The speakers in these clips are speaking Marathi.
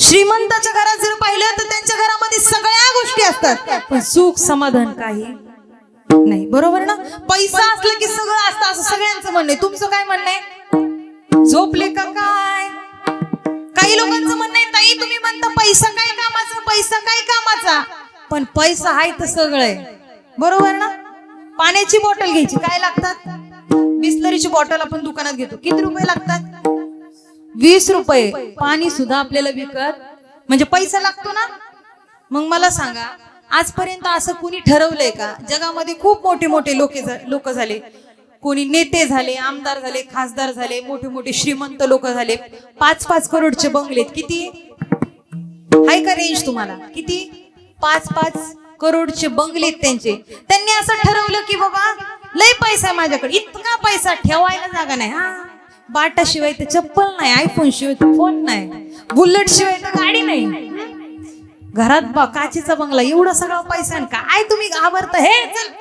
श्रीमंताच्या घरात जर पाहिलं तर त्यांच्या घरामध्ये सगळ्या गोष्टी असतात. पण सुख समाधान काही नाही. बरोबर ना? पैसा असला की सगळं असतं असं सगळ्यांचं म्हणणं आहे. तुमचं काय म्हणणं आहे? झोपले का काय? काही लोकांचं म्हणणं आहे ताई तुम्ही म्हणता पैसा काय कामाचा? पैसा काय कामाचा? पण पैसा आहे तर सगळं आहे. बरोबर ना? पाण्याची बॉटल घ्यायची. काय लागतात? बिस्लरीची बॉटल आपण दुकानात घेतो. किती रुपये लागतात? वीस रुपये पाणी सुद्धा आपल्याला विकत म्हणजे पैसा लागतो ना? मग मला सांगा आजपर्यंत असं कुणी ठरवलंय का? जगामध्ये खूप मोठे मोठे लोक लोक झाले. कोणी नेते झाले आमदार झाले खासदार झाले मोठे मोठे श्रीमंत लोक झाले. पाच पाच करोडचे बंगलेत किती? आहे का रेंज तुम्हाला? किती? पाच पाच करोडचे बंगलेत त्यांचे. त्यांनी असं ठरवलं की बाबा लय पैसा माझ्याकडे. इतका पैसा ठेवायला जागा नाही. हा. बाटा शिवाय तर चप्पल नाही आयफोन शिवाय तर फोन नाही. बुलेट शिवाय तर गाडी नाही. घरात बा काचेचा बंगला एवढा सगळा पैसा काय तुम्ही घाबरता? हे चल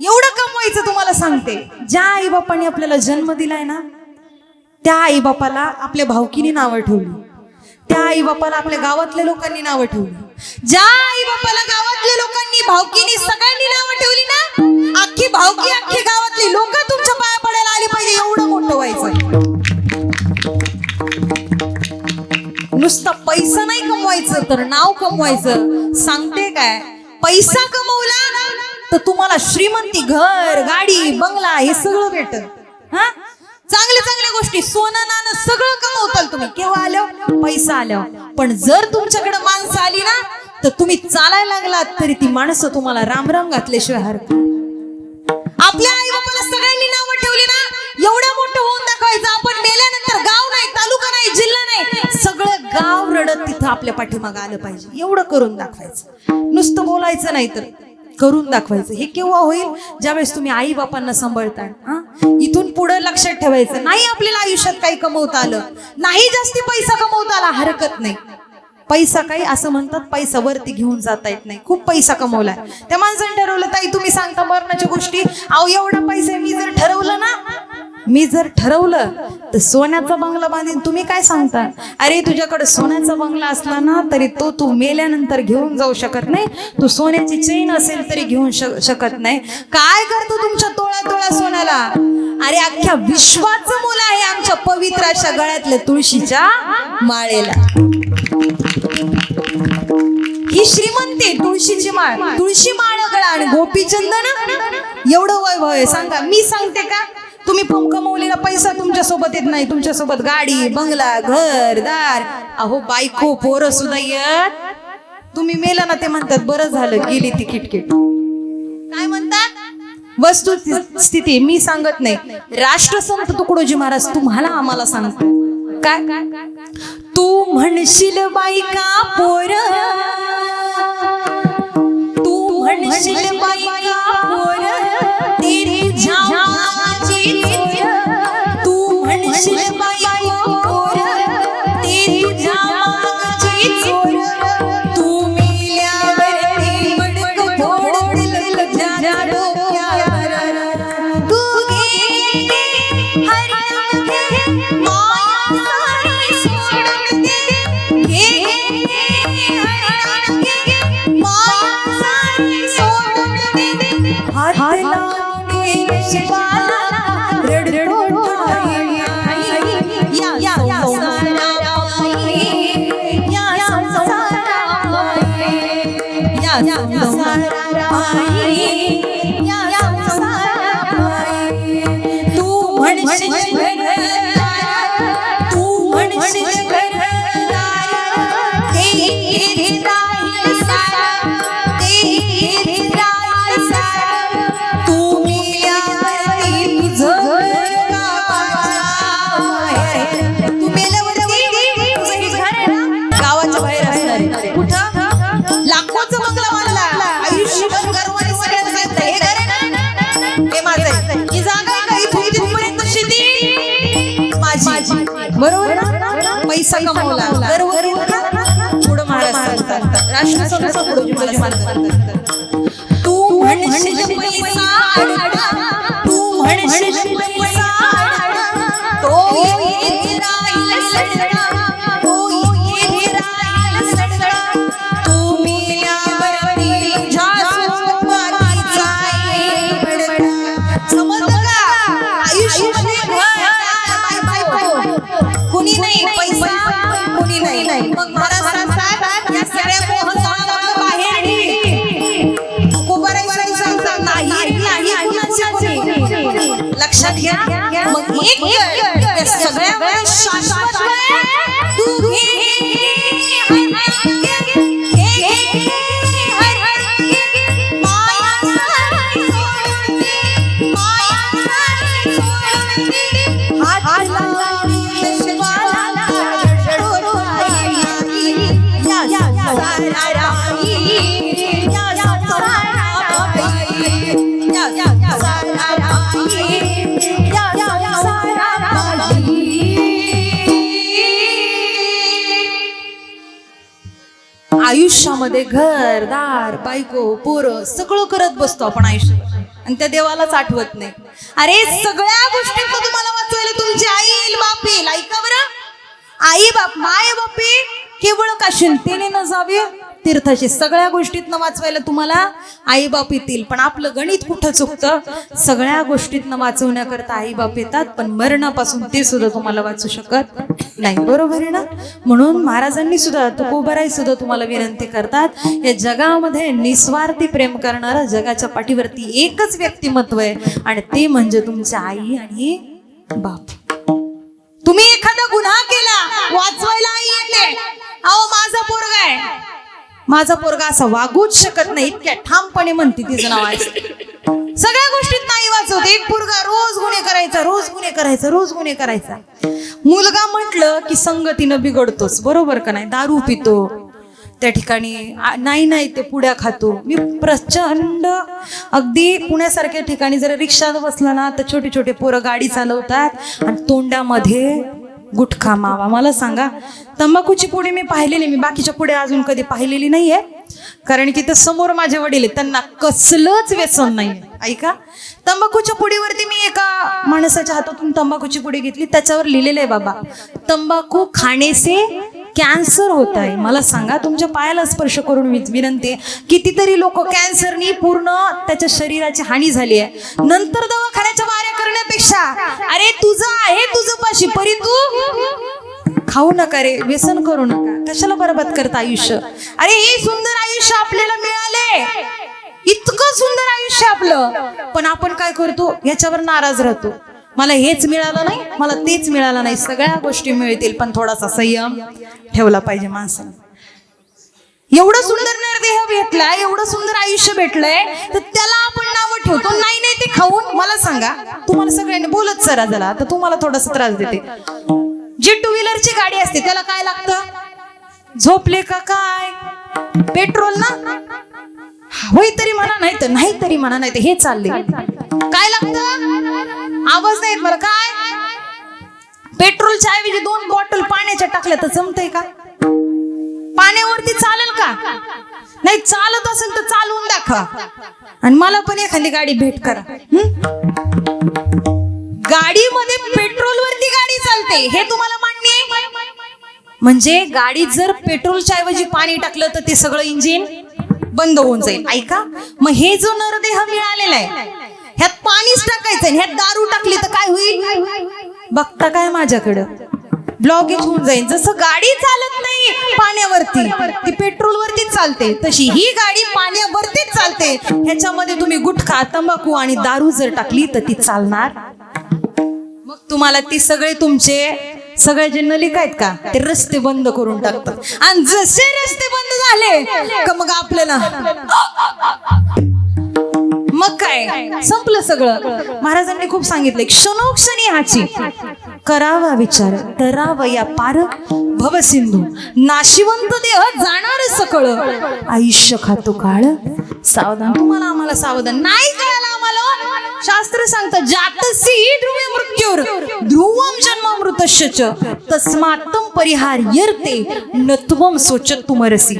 एवढं कमवायचं तुम्हाला सांगते. ज्या आई बापाने आपल्याला जन्म दिलाय ना त्या आई बापाला आपल्या भावकीने नावं ठेवली. त्या आई बापाला आपल्या गावातल्या लोकांनी नावं ठेवली. ज्या आई बापाला गावातल्या लोकांनी भावकीनी सगळ्यांनी नावं ठेवली ना अख्खी भावकी अख्खी गावातली लोक तुमच्या पाया पडायला आली पाहिजे एवढं मोठं व्हायचं. नुसता पैसा नाही कमवायचं तर नाव कमवायचं. सांगते काय? पैसा कमवला तर तुम्हाला श्रीमंती घर गाडी बंगला हे सगळं भेटत. हा? चांगल्या चांगल्या गोष्टी. सोनं नाणं सगळं कमवताल तुम्ही. केव्हा आलं पैसा आलं पण जर तुमच्याकडे माणसं आली ना तर तुम्ही चालायला लागलात तरी ती माणसं तुम्हाला रामराम घातल्याशिवाय हरकत आपल्या आई बापाला सगळ्यांनी नावं ठेवली ना एवढं मोठं होऊन दाखवायचं. आपण मेल्यानंतर गाव नाही तालुका नाही जिल्हा नाही. सगळं गाव रडत तिथं आपल्या पाठीमागं आलं पाहिजे. एवढं करून दाखवायचं. नुसतं बोलायचं नाही तर. करून दाखवायचं. हे केव्हा होईल? ज्यावेळेस तुम्ही आई बापांना सांभाळताय. हा? इथून पुढे लक्षात ठेवायचं. नाही आपल्याला आयुष्यात काही कमवता आलं. नाही जास्ती पैसा कमवता आला हरकत नाही. पैसा काही असं म्हणतात पैसा वरती घेऊन जाता येत नाही. खूप पैसा कमवलाय. त्या माणसाने ठरवलं ताई तुम्ही सांगता मरणाच्या गोष्टी. अहो एवढा पैसा मी जर ठरवलं ना मी जर ठरवलं तर सोन्याचा बंगला बांधीन तुम्ही काय सांगता? अरे तुझ्याकडे सोन्याचा बंगला असला ना तरी तो तू मेल्यानंतर घेऊन जाऊ शकत नाही. तू सोन्याची चेन असेल तरी घेऊन शकत नाही. काय करतो तुमच्या तोळा तोळा सोन्याला? अरे अख्ख्या विश्वाचं मुलं आहे आमच्या पवित्र अशा गळ्यातल्या तुळशीच्या माळेला. ही श्रीमंती तुळशीची माळ. तुळशी माळ गळा आणि गोपीचंदन एवढं वैभव आहे. सांगा मी सांगते का? तुम्ही पम कमवलेला पैसा तुमच्यासोबत येत नाही. तुमच्यासोबत गाडी बंगला घर दार. अहो बायको पोरं सुद्धा येत. तुम्ही मेला ना ते म्हणतात बरं झालं गेली ती किटकिट. काय म्हणतात? वस्तू स्थिती मी सांगत नाही. राष्ट्रसंत तुकडोजी महाराज तुम्हाला आम्हाला सांगतो. काय? तू म्हणशील बायका पोर? रडतो ठाई. या बरोबर ना? पैसा कमवला. गर्व पुढं सांगतात तू म्हणशील पैसा तू म्हणशील लक्षात घ्या मग एक कर. या सगळ्यामध्ये शाश्वत. तू घे, आयुष्यामध्ये घर दार बायको पोरं सगळं करत बसतो आपण आयुष्यात. आणि त्या देवालाच आठवत नाही. अरे सगळ्या गोष्टी तुम्हाला वाचवायला तुमची आई येईल बाप येईल. ऐका बरं. आई बाप माय बापे केवळ का शिंतेने न जावे. तीर्थाशी सगळ्या गोष्टीतनं वाचवायला तुम्हाला आई बाप येतील. पण आपलं गणित कुठं चुकतं? सगळ्या गोष्टीतनं वाचवण्याकरता आई बाप येतात पण मरणापासून ते सुद्धा तुम्हाला वाचू शकत नाही. बरोबर आहे ना? म्हणून महाराजांनी सुद्धा तुकोबराई सुद्धा तुम्हाला विनंती करतात या जगामध्ये निस्वार्थी प्रेम करणारा जगाच्या पाठीवरती एकच व्यक्तिमत्व आहे आणि ते म्हणजे तुमच्या आई आणि बाप. तुम्ही एखादा गुन्हा केला वाचवायला आई येते. अहो माझा पोरगा आहे. माझा पोरगा असा वागूच शकत नाही इतक्या ठामपणे म्हणते तिचं नाव आहे सगळ्या गोष्टीत नाही वाचवते. एक पोरगा रोज गुन्हे करायचा रोज गुन्हे करायचा रोज गुन्हे करायचा. मुलगा म्हटलं की संगतीनं बिघडतोच बरोबर का नाही? दारू पितो. त्या ठिकाणी नाही नाही ते पुड्या खातो. मी प्रचंड अगदी पुण्यासारख्या ठिकाणी जर रिक्षात बसलं ना तर छोटे छोटे पोरं गाडी चालवतात आणि तोंडामध्ये गुटखा मावा. मला सांगा तंबाखूची पुडी मी पाहिलेली मी बाकीच्या पुढे अजून कधी पाहिलेली नाहीये. कारण की ते समोर माझे वडील आहेत त्यांना कसलंच व्यसन नाही ऐका तंबाखूच्या पुडीवरती मी एका माणसाच्या हातातून तंबाखूची पुडी घेतली त्याच्यावर लिहिलेलं आहे बाबा तंबाखू खाणे से कॅन्सर होत आहे. मला सांगा तुमच्या पायाला स्पर्श करून मी विनंती आहे कितीतरी लोक कॅन्सरनी पूर्ण त्याच्या शरीराची हानी झाली आहे. नंतर दवाखान्याच्या वाऱ्या करण्यापेक्षा अरे तुझं आहे तुझं पाशी परी तू? खाऊ नका रे व्यसन करू नका. कशाला बरबाद करत आयुष्य? अरे हे सुंदर आयुष्य आपल्याला मिळाले. इतकं सुंदर आयुष्य आपलं. पण आपण काय करतो? याच्यावर नाराज राहतो. मला हेच मिळालं नाही मला तेच मिळालं नाही. सगळ्या गोष्टी मिळतील पण थोडासा संयम ठेवला पाहिजे माणसाने. एवढं सुंदर निर्देह भेटलाय एवढं सुंदर आयुष्य भेटलंय तर त्याला आपण ठेवतो नाही नाही ते खाऊन मला सांगा. तुम्हाला सगळ्यांनी बोलत सरा जरा. तर तुम्हाला थोडासा त्रास देते. जी टू व्हीलरची गाडी असते त्याला काय लागतं? झोपले का काय? पेट्रोल ना? होय तरी म्हणा नाही तर नाही तरी म्हणा नाही तर हे चालले काय लागतं? आवाज नाहीत मला. काय? पेट्रोलच्या ऐवजी दोन बॉटल पाण्याच्या टाकल्या तर जमतंय का? पाण्यावरती चालेल का? नाही चालत असेल तर चालवून दाखवा. आणि मला पण एखादी गाडी भेट करा. गाडीमध्ये पेट्रोल वरती गाडी चालते हे तुम्हाला मान्य आहे? म्हणजे गाडीत जर पेट्रोलच्या ऐवजी पाणी टाकलं तर ते सगळं इंजिन बंद होऊन जाईल. ऐका मग हे जो नरदेह मिळालेला आहे ह्यात पाणीच टाकायचं ह्यात दारू टाकली तर काय होईल? बघता काय माझ्याकडं? ब्लॉकेज होऊन जाईल. जसं गाडी चालत नाही पाण्यावरती ती पेट्रोलवरतीच चालते तशी ही गाडी पाण्यावरतीच चालते. ह्याच्यामध्ये तुम्ही गुटखा तंबाखू आणि दारू जर टाकली तर ती चालणार. मग तुम्हाला ती सगळे तुमचे सगळे जे नलिका आहेत का ते रस्ते बंद करून टाकतात. आणि जसे रस्ते बंद झाले का मग आपल्याला मग काय? संपलं सगळं. महाराजांनी खूप सांगितलं क्षणोक्षणी हाची. करावा विचार तरावया पार भवसिंधू. नाशिवंत देह जाणार सकळ. आयुष्य खातो काळ. सावधान तुम्हाला आम्हाला सावधान. नाही कळायला आम्हाला. शास्त्र सांगतं जातसी ध्रुवे मृत्यूर ध्रुवम जन्म च तस्मात्तम परिहार यरते नत्वम सोचत तुमरसी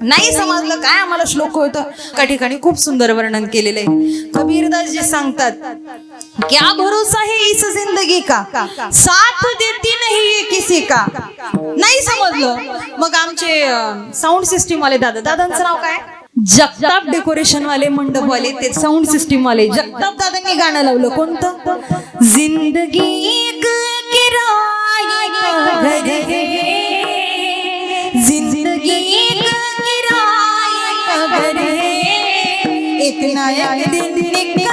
नाही समजलं काय आम्हाला श्लोक होतं? का ठिकाणी खूप सुंदर वर्णन केलेलं आहे. कबीरदास जे सांगतात क्या भरोसा है इस जिंदगी का? साथ देती नहीं ये किसी का। नाही समजलं मग आमचे साऊंड सिस्टीम वाले दादा दादांचं नाव काय? जगताप डेकोरेशन वाले मंडप वाले ते साऊंड सिस्टीम वाले. जगताप दादांनी गाणं लावलं. कोणतं? जिंदगी एक का घर है जिंदगी एक किराए का घर है एक ना एक दिन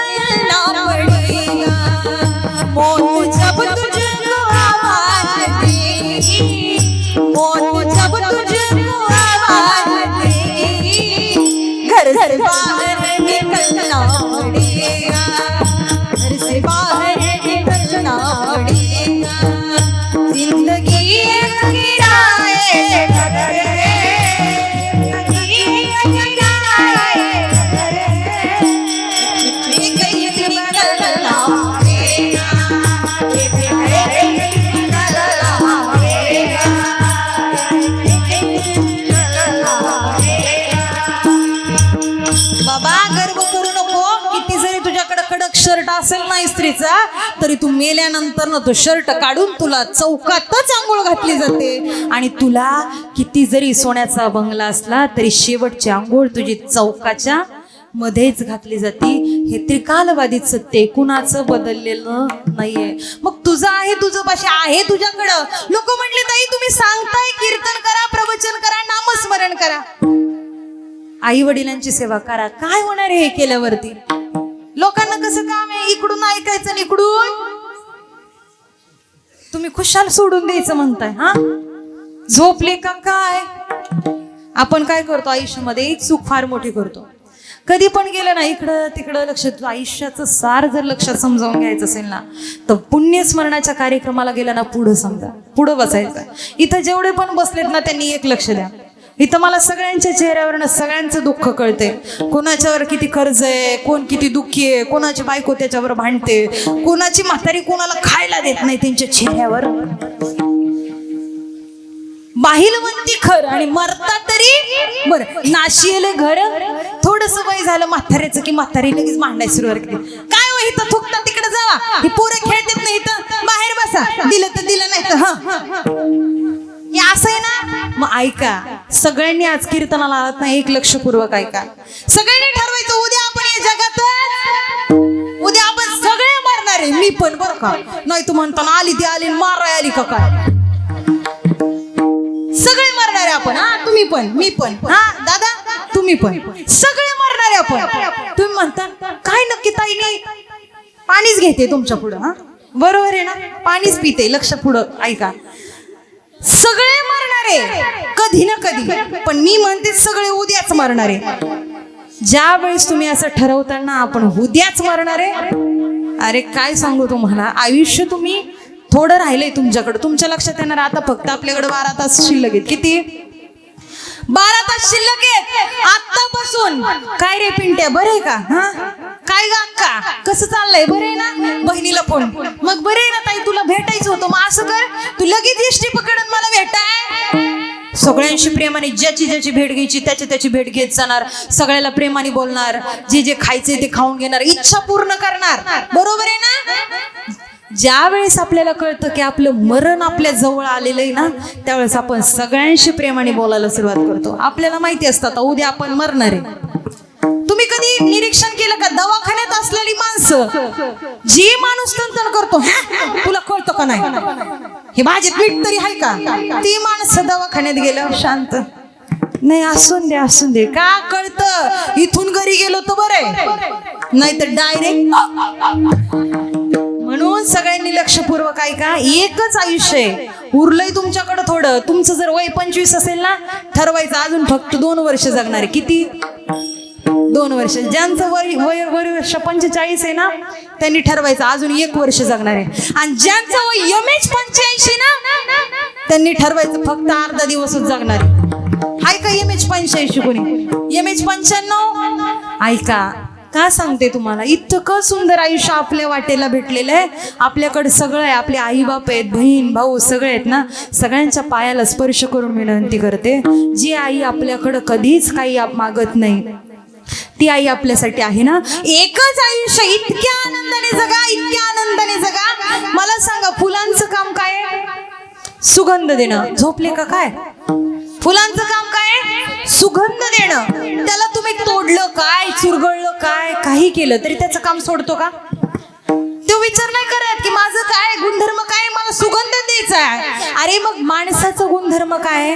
そう。असेल ना इस्त्रीचा तरी तू मेल्यानंतर ना तो शर्ट काढून तुला चौकातच आंघोळ घातली जाते. आणि तुला किती जरी सोन्याचा बंगला असला तरी शेवटची आंघोळ तुझी चौकाच्या मध्येच घातली जाते. हे त्रिकालवादीत सत्य कुणाचं बदललेलं नाहीये. मग तुझं आहे तुझं पाशी आहे तुझ्याकडं. लोक म्हटले ताई तुम्ही सांगताय कीर्तन करा प्रवचन करा नामस्मरण करा. आई वडिलांची सेवा करा. काय होणार हे केल्यावरती? लोकांना कसं काम आहे? इकडून ऐकायचं आणि इकडून? तुम्ही खुशाल सोडून द्यायचं म्हणताय हा? झोपले का काय? आपण काय करतो? आयुष्यामध्ये चूक फार मोठी करतो. कधी पण गेलं ना इकडं तिकडं लक्ष आयुष्याचं सार जर लक्षात समजावून घ्यायचं असेल ना तर पुण्यस्मरणाच्या कार्यक्रमाला गेलं ना पुढं समजा पुढं बसायचं. इथं जेवढे पण बसलेत ना त्यांनी एक लक्ष द्या. इथं मला सगळ्यांच्या चेहऱ्यावरनं सगळ्यांचं दुःख कळते कोणाच्यावर किती कर्ज आहे कोण किती दुःखी आहे कोणाची बायको त्याच्यावर भांडते कोणाची म्हातारी कोणाला खायला देत नाही त्यांच्या चेहऱ्यावर. बाहिलवंती खर आणि मरता तरी बर. नाशियले घर थोडस वय झालं म्हाताऱ्याचं की म्हातारी लगेच मांडायला सुरुवात केली. काय हो इथं? थुकता तिकडे जावा. ही पोरं खेळतात नाही इथं? बाहेर बसा. दिलं तर दिलं नाही तर हा. हे असं आहे ना? मग ऐका. सगळ्यांनी आज कीर्तनाला आलात नाही एक लक्षपूर्वक ऐका. सगळ्यांनी ठरवायचं उद्या आपण या जगात उद्या आपण सगळे मारणार आहे. मी पण बरं का? नाही तू म्हणताना आली ती आली माराय आली का काय? सगळे मरणार आहे आपण. हा तुम्ही पण मी पण. हा दादा तुम्ही पण. सगळे मरणार आहे आपण. तुम्ही म्हणता काय नक्की ताईने? पाणीच घेते तुमच्या पुढं हा? बरोबर आहे ना? पाणीच पिते. लक्ष पुढं ऐका. सगळे मरणार. आहे कधी ना कधी. पण मी म्हणते सगळे उद्याच मरणार. आहे ज्या वेळेस तुम्ही असं ठरवताना आपण उद्याच मरणार. आहे अरे काय सांगू तुम्हाला? आयुष्य तुम्ही थोडं राहिलंय तुमच्याकडे. तुमच्या लक्षात येणार आता फक्त आपल्याकडे बारा तास शिल्लक आहेत. किती? बारा तास शिल्लक आहेत आतापासून काय रे पिंट्या बरे आहे का? हा? काय गा अक्का कसं चाललंय? बरे आहे ना? बहिणीला फोन मग बरे आहे ना ताई तुला भेटायचं होतं. मग असं कर तू लगेच एसटी पकडून मला भेटाय. सगळ्यांशी प्रेमाने ज्याची ज्याची भेट घ्यायची त्याची त्याची भेट घेत जाणार. सगळ्याला प्रेमाने बोलणार. जे जे खायचे ते खाऊन घेणार. इच्छा पूर्ण करणार. बरोबर आहे ना? ज्या वेळेस आपल्याला कळतं की आपलं मरण आपल्या जवळ आलेलं आहे ना त्यावेळेस आपण सगळ्यांशी प्रेमाने बोलायला सुरुवात करतो. आपल्याला माहिती असतं आता उद्या आपण मरणार आहे. तुम्ही कधी निरीक्षण केलं का? दवाखान्यात असलेली माणसं जी माणूस तंतन करतो तुला कळतं का नाही? हे माझे पीठ तरी आहे का? ती माणसं दवाखान्यात गेलं शांत. नाही असून दे असून दे. का कळतं? इथून घरी गेलो तर बरं नाही तर डायरेक्ट म्हणून सगळ्यांनी लक्षपूर्वक ऐका एकच आयुष्य आहे. उरलंय तुमच्याकडं थोडं. तुमचं जर वय पंचवीस असेल ना ठरवायचं अजून फक्त दोन वर्ष जगणार. आहे किती? दोन वर्ष. ज्यांचं वय वय वर्ष पंचेचाळीस आहे ना त्यांनी ठरवायचं अजून एक वर्ष जगणार. आहे आणि ज्यांचं वय यमेच पंच्याऐंशी ना त्यांनी ठरवायचं फक्त अर्धा दिवसच जगणार. आहे ऐका का एम एच पंच्याऐंशी कोणी. एम एच पंच्याण्णव? ऐका. का सांगते तुम्हाला? इतकं सुंदर आयुष्य आपल्या वाटेला भेटलेलं आहे. आपल्याकडे सगळं आहे. आपले आई बाप आहेत बहीण भाऊ सगळे आहेत ना? सगळ्यांच्या पायाला स्पर्श करून विनंती करते जी आई आपल्याकडं कधीच काही आप- मागत नाही. ती आई आपल्यासाठी आहे ना? एकच आयुष्य. इतक्या आनंदाने जगा इतक्या आनंदाने जगा. मला सांगा फुलांचं काम काय आहे? सुगंध देणं. झोपले का काय? फुलांचं काम काय आहे? सुगंध देणं. त्याला तुम्ही तोडलं काय चुरगळलं काय काही केलं तरी त्याचं काम सोडतो का? तो विचार नाही करत की माझं काय गुणधर्म काय मला सुगंध द्यायचा आहे. अरे मग माणसाचा गुणधर्म काय?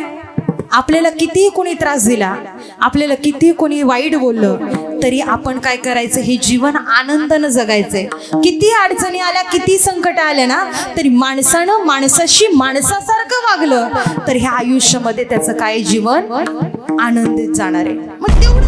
आपल्याला कितीही कोणी त्रास दिला आपल्याला कितीही कोणी वाईट बोललं तरी आपण काय करायचं? हे जीवन आनंदानं जगायचंय. किती अडचणी आल्या किती संकट आल्या ना तरी माणसानं माणसाशी माणसासारखं वागलं तर ह्या आयुष्यामध्ये त्याचं काय जीवन आनंदित जाणार आहे. मग तेवढं